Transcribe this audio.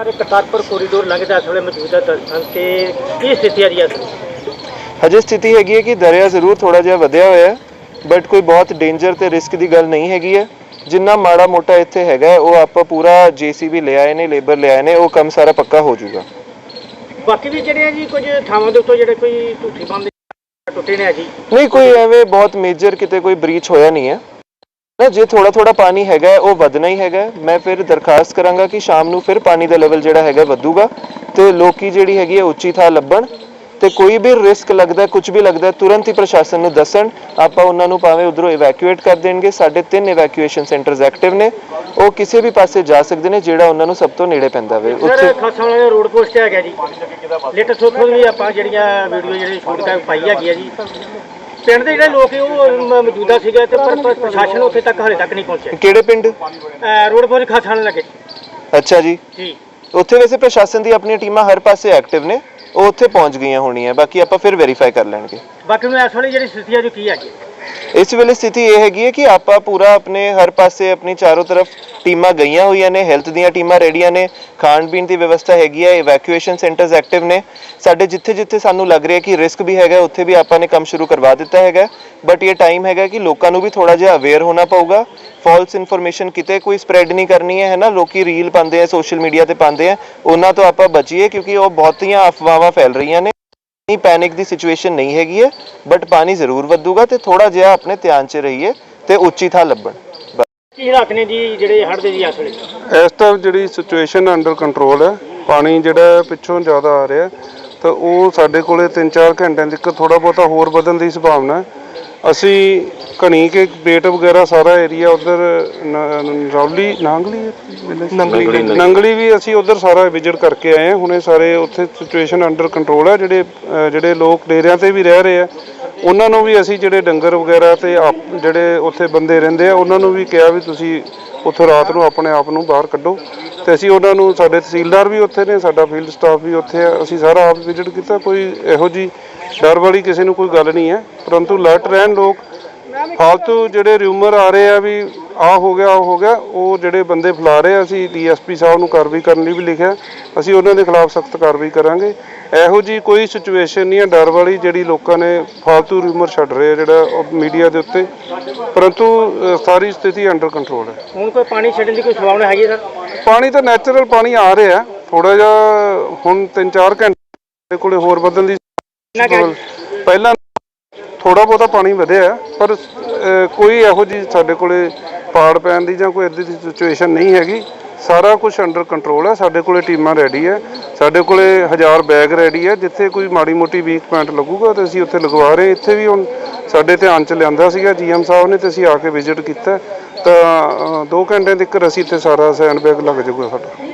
ਸਾਰੇ ਕਰਤਾਰਪੁਰ ਕੋਰੀਡੋਰ ਲੰਘਦਾ ਇਸ ਵੇਲੇ ਮੌਜੂਦਾ ਦਰਸ਼ਨ ਤੇ। ਕੀ ਸਥਿਤੀ ਹੈ ਜੀ ਇਸ ਵੇਲੇ? ਹਜੇ ਸਥਿਤੀ ਹੈਗੀ ਹੈ ਕਿ ਦਰਿਆ ਜ਼ਰੂਰ ਥੋੜਾ ਜਿਹਾ ਵਧਿਆ ਹੋਇਆ ਹੈ ਬਟ ਕੋਈ ਬਹੁਤ ਡੇਂਜਰ ਤੇ ਰਿਸਕ ਦੀ ਗੱਲ ਨਹੀਂ ਹੈਗੀ ਹੈ। ਜਿੰਨਾ ਮਾੜਾ ਮੋਟਾ ਇੱਥੇ ਹੈਗਾ ਹੈ, ਉਹ ਆਪਾਂ ਪੂਰਾ ਜੀਸੀਬੀ ਲਿਆਏ ਨੇ ਲੇਬਰ ਲਿਆਏ ਨੇ ਉਹ ਕੰਮ ਸਾਰਾ ਪੱਕਾ ਹੋ ਜਾਊਗਾ। ਬਾਕੀ ਵੀ ਜਿਹੜੇ ਆ ਜੀ ਕੁਝ ਥਾਵਾਂ ਦੇ ਉੱਤੇ ਜਿਹੜੇ ਕੋਈ ਝੂਠੀ ਬੰਦ ਟੁੱਟੇ ਨੇ ਆ ਜੀ? ਨਹੀਂ ਕੋਈ ਐਵੇਂ ਬਹੁਤ ਮੇਜਰ ਕਿਤੇ ਕੋਈ ਬ੍ਰੀਚ ਹੋਇਆ ਨਹੀਂ ਹੈ। ਨਾ ਜੇ ਥੋੜਾ ਥੋੜਾ ਪਾਣੀ ਹੈਗਾ ਉਹ ਵਧਣਾ ਹੀ ਹੈਗਾ। ਮੈਂ ਫਿਰ ਦਰਖਾਸਤ ਕਰਾਂਗਾ ਕਿ ਸ਼ਾਮ ਨੂੰ ਫਿਰ ਪਾਣੀ ਦਾ ਲੈਵਲ ਜਿਹੜਾ ਹੈਗਾ ਵਧੂਗਾ ਤੇ ਲੋਕੀ ਜਿਹੜੀ ਹੈਗੀ ਹੈ ਉੱਚੀ ਥਾਂ ਲੱਭਣ ਤੇ ਕੋਈ ਵੀ ਰਿਸਕ ਲੱਗਦਾ ਕੁਝ ਵੀ ਲੱਗਦਾ ਤੁਰੰਤ ਹੀ ਪ੍ਰਸ਼ਾਸਨ ਨੂੰ ਦੱਸਣ। ਆਪਾਂ ਉਹਨਾਂ ਨੂੰ ਭਾਵੇਂ ਉਧਰੋਂ ਇਵੈਕੂਏਟ ਕਰ ਦੇਣਗੇ। ਸਾਡੇ ਤਿੰਨ ਇਵੈਕੂਏਸ਼ਨ ਸੈਂਟਰਸ ਐਕਟਿਵ ਨੇ। ਉਹ ਕਿਸੇ ਵੀ ਪਾਸੇ ਜਾ ਸਕਦੇ ਨੇ ਜਿਹੜਾ ਉਹਨਾਂ ਨੂੰ ਸਭ ਤੋਂ ਨੇੜੇ ਪੈਂਦਾ ਵੇ ਉੱਥੇ ਖਾਸਾ ਵਾਲਾ ਰੋਡ ਪੋਸਟ ਹੈਗਾ ਜੀ। ਲੇਟੈਸਟ ਉੱਥੋਂ ਵੀ ਆਪਾਂ ਜਿਹੜੀਆਂ ਵੀਡੀਓ ਜਿਹੜੀ ਸ਼ੂਟ ਕਰ ਪਾਈ ਹੈਗੀ ਆ ਜੀ। ਪਿੰਡ ਦੇ ਜਿਹੜੇ ਲੋਕ ਉਹ ਮ- ਮੌਜੂਦਾ ਸੀਗੇ ਤੇ ਪਰ ਪਰ ਪ੍ਰਸ਼ਾਸਨ ਉੱਥੇ ਤੱਕ ਹਲੇ ਤੱਕ ਨਹੀਂ ਪਹੁੰਚਿਆ। ਕਿਹੜੇ ਪਿੰਡ? ਅਹ ਰੋਡ ਪੋਸਟ ਖਾਸਾ ਵਾਲੇ ਲੱਗੇ। ਅੱਛਾ ਜੀ। ਜੀ। ਉੱਥੇ ਵੈਸੇ ਪ੍ਰਸ਼ਾਸਨ ਦੀ ਆਪਣੀਆਂ ਟੀਮਾਂ ਹਰ ਪਾਸੇ ਐਕਟਿਵ ਨੇ ਉਹ ਉੱਥੇ ਪਹੁੰਚ ਗਈਆਂ ਹੋਣੀਆਂ ਬਾਕੀ ਆਪਾਂ ਫਿਰ ਵੈਰੀਫਾਈ ਕਰ ਲੈਣਗੇ। ਬਾਕੀ ਨੂੰ ਇਸ ਵੇਲੇ ਜਿਹੜੀ ਸਥਿਤੀ ਹੈ ਜੋ ਕੀ ਹੈਗੀ ਇਸ ਵੇਲੇ ਸਥਿਤੀ ਇਹ ਹੈਗੀ ਹੈ ਕਿ ਆਪਾਂ ਪੂਰਾ ਆਪਣੇ ਹਰ ਪਾਸੇ ਆਪਣੀ ਚਾਰੋਂ ਤਰਫ ਟੀਮਾਂ ਗਈਆਂ ਹੋਈਆਂ ਨੇ ਹੈਲਥ ਦੀਆਂ ਟੀਮਾਂ ਰੈਡੀਆਂ ਨੇ, ਖਾਣ ਪੀਣ ਦੀ ਵਿਵਸਥਾ ਹੈਗੀ ਹੈ ਇਵੈਕੂਏਸ਼ਨ ਸੈਂਟਰਸ ਐਕਟਿਵ ਨੇ। ਸਾਡੇ ਜਿੱਥੇ ਜਿੱਥੇ ਸਾਨੂੰ ਲੱਗ ਰਿਹਾ ਕਿ ਰਿਸਕ ਵੀ ਹੈਗਾ, ਉੱਥੇ ਵੀ ਆਪਾਂ ਨੇ ਕੰਮ ਸ਼ੁਰੂ ਕਰਵਾ ਦਿੱਤਾ ਹੈਗਾ। ਬਟ ਇਹ ਟਾਈਮ ਹੈਗਾ ਕਿ ਲੋਕਾਂ ਨੂੰ ਵੀ ਥੋੜਾ ਜਿਹਾ ਅਵੇਅਰ ਹੋਣਾ ਪਊਗਾ। ਫਾਲਸ ਇਨਫੋਰਮੇਸ਼ਨ ਕਿਤੇ ਕੋਈ ਸਪਰੈਡ ਨਹੀਂ ਕਰਨੀ ਹੈ ਹੈ ਨਾ ਲੋਕੀ ਰੀਲ ਪਾਉਂਦੇ ਆ ਸੋਸ਼ਲ ਮੀਡੀਆ ਤੇ ਪਾਉਂਦੇ ਆ। ਉਹਨਾਂ ਤੋਂ ਆਪਾਂ ਬਚੀਏ ਕਿਉਂਕਿ ਉਹ ਬਹੁਤੀਆਂ ਅਫਵਾਹਾਂ ਫੈਲ ਰਹੀਆਂ ਨੇ। ਨਹੀਂ ਪੈਨਿਕ ਦੀ ਸਿਚੁਏਸ਼ਨ ਨਹੀਂ ਹੈਗੀ ਹੈ ਬਟ ਪਾਣੀ ਜ਼ਰੂਰ ਵਧੂਗਾ ਤੇ ਥੋੜਾ ਜਿਹਾ ਆਪਣੇ ਧਿਆਨ 'ਚ ਰਹੀਏ ਤੇ ਉੱਚੀ ਥਾਂ ਲੱਭਣ। ਕੀ ਹਾਲਾਤ ਨੇ ਜੀ ਜਿਹੜੇ ਹੜ੍ਹ ਦੇ ਜੀ ਇਸ ਵੇਲੇ ਇਸ ਟਾਈਮ ਜਿਹੜੀ ਸਿਚੁਏਸ਼ਨ ਅੰਡਰ ਕੰਟਰੋਲ ਹੈ ਪਾਣੀ ਜਿਹੜਾ ਪਿੱਛੋਂ ਜ਼ਿਆਦਾ ਆ ਰਿਹਾ ਤਾਂ ਉਹ ਸਾਡੇ ਕੋਲੇ 3-4 ਘੰਟਿਆਂ ਤੱਕ ਥੋੜਾ ਬਹੁਤਾ ਹੋਰ ਵਧਣ ਦੀ ਸੰਭਾਵਨਾ ਹੈ। ਅਸੀਂ ਘਣੀ ਕੇ ਬੇਟ ਵਗੈਰਾ ਸਾਰਾ ਏਰੀਆ ਉਧਰ ਰੌਲੀ ਨਾਂਗਲੀ ਨੰਗਲੀ ਨੰਗਲੀ ਵੀ ਅਸੀਂ ਉਧਰ ਸਾਰਾ ਵਿਜ਼ਿਟ ਕਰਕੇ ਆਏ ਹਾਂ। ਹੁਣੇ ਸਾਰੇ ਉੱਥੇ ਸਿਚੁਏਸ਼ਨ ਅੰਡਰ ਕੰਟਰੋਲ ਹੈ ਜਿਹੜੇ ਜਿਹੜੇ ਲੋਕ ਡੇਰਿਆਂ ਤੇ ਵੀ ਰਹਿ ਰਹੇ ਆ ਉਹਨਾਂ ਨੂੰ ਵੀ ਅਸੀਂ ਜਿਹੜੇ ਡੰਗਰ ਵਗੈਰਾ ਤੇ ਆਪ- ਜਿਹੜੇ ਉੱਥੇ ਬੰਦੇ ਰਹਿੰਦੇ ਆ, ਉਹਨਾਂ ਨੂੰ ਵੀ ਕਿਹਾ ਵੀ ਤੁਸੀਂ ਉੱਥੇ ਰਾਤ ਨੂੰ ਆਪਣੇ ਆਪ ਨੂੰ ਬਾਹਰ ਕੱਢੋ। ਤੇ ਅਸੀਂ ਉਹਨਾਂ ਨੂੰ, ਸਾਡੇ ਤਹਿਸੀਲਦਾਰ ਵੀ ਉੱਥੇ ਨੇ, ਸਾਡਾ ਫੀਲਡ ਸਟਾਫ ਵੀ ਉੱਥੇ ਆ, ਅਸੀਂ ਸਾਰਾ ਆਪ ਵਿਜ਼ਿਟ ਕੀਤਾ, ਕੋਈ ਇਹੋ ਜੀ ਡਰ ਵਾਲੀ ਕਿਸੇ ਨੂੰ ਕੋਈ ਗੱਲ ਨਹੀਂ ਹੈ। ਪਰੰਤੂ ਅਲਰਟ ਰਹਿਣ ਲੋਕ, ਫਾਲਤੂ ਜਿਹੜੇ ਰਿਊਮਰ ਆ ਰਹੇ ਆ ਵੀ ਆ ਹੋ ਗਿਆ ਉਹ ਹੋ ਗਿਆ ਉਹ ਜਿਹੜੇ ਬੰਦੇ ਫੈਲਾ ਰਹੇ ਆ ਅਸੀਂ ਡੀਐਸਪੀ ਸਾਹਿਬ ਨੂੰ ਕਾਰਵਾਈ ਕਰਨ ਲਈ ਵੀ ਲਿਖਿਆ ਅਸੀਂ ਉਹਨਾਂ ਦੇ ਖਿਲਾਫ ਸਖਤ ਕਾਰਵਾਈ ਕਰਾਂਗੇ। ਇਹੋ ਜੀ ਕੋਈ ਸਿਚੁਏਸ਼ਨ ਨਹੀਂ ਹੈ ਡਰ ਵਾਲੀ ਜਿਹੜੀ ਲੋਕਾਂ ਨੇ ਫਾਲਤੂ ਰਿਊਮਰ ਛੱਡ ਰਹੇ ਆ ਜਿਹੜਾ ਮੀਡੀਆ ਦੇ ਉੱਤੇ। ਪਰੰਤੂ ਅ, ਸਾਰੀ ਸਥਿਤੀ ਅੰਡਰ ਕੰਟਰੋਲ ਹੈ। ਹੁਣ ਕੋਈ ਪਾਣੀ ਛੱਡਣ ਦੀ ਕੋਈ ਸੰਭਾਵਨਾ ਹੈਗੀ ਹੈ ਸਰ? ਪਾਣੀ ਤਾਂ ਨੈਚੁਰਲ ਪਾਣੀ ਆ ਰਿਹਾ ਥੋੜਾ ਜਿਹਾ ਹੁਣ 3-4 ਘੰਟੇ ਕੋਲੇ ਹੋਰ ਵਧਣ ਦੀ ਕਿੰਨਾ ਕੁ ਹੈ? ਪਹਿਲਾਂ ਥੋੜਾ ਬਹੁਤਾ ਪਾਣੀ ਵਧਿਆ ਪਰ ਅਹ, ਕੋਈ ਇਹੋ ਜੀ ਸਾਡੇ ਕੋਲੇ ਪਾੜ ਪੈਣ ਦੀ ਜਾਂ ਕੋਈ ਇਦਾਂ ਦੀ ਸਿਚੁਏਸ਼ਨ ਨਹੀਂ ਹੈਗੀ। ਸਾਰਾ ਕੁਝ ਅੰਡਰ ਕੰਟਰੋਲ ਹੈ ਸਾਡੇ ਕੋਲੇ ਟੀਮਾਂ ਰੈਡੀ ਹੈ ਸਾਡੇ ਕੋਲੇ ਹਜ਼ਾਰ ਬੈਗ ਰੈਡੀ ਹੈ ਜਿੱਥੇ ਕੋਈ ਮਾੜੀ ਮੋਟੀ ਵੀਕ ਪੁਆਇੰਟ ਲੱਗੂਗਾ ਤੇ ਅਸੀਂ ਉੱਥੇ ਲਗਵਾ ਰਹੇ ਇੱਥੇ ਵੀ ਹੁਣ ਸਾਡੇ ਧਿਆਨ ਚ ਲਿਆਂਦਾ ਸੀਗਾ ਜੀਐਮ ਸਾਹਿਬ ਨੇ ਤੇ ਅਸੀਂ ਆ ਕੇ ਵਿਜ਼ਿਟ ਕੀਤਾ ਤਾਂ 2 ਘੰਟੇ ਤੱਕ ਅਸੀਂ ਇੱਥੇ ਸਾਰਾ ਸੈਂਡ ਬੈਗ ਲੱਗ ਜਾਊਗਾ ਸਾਡਾ।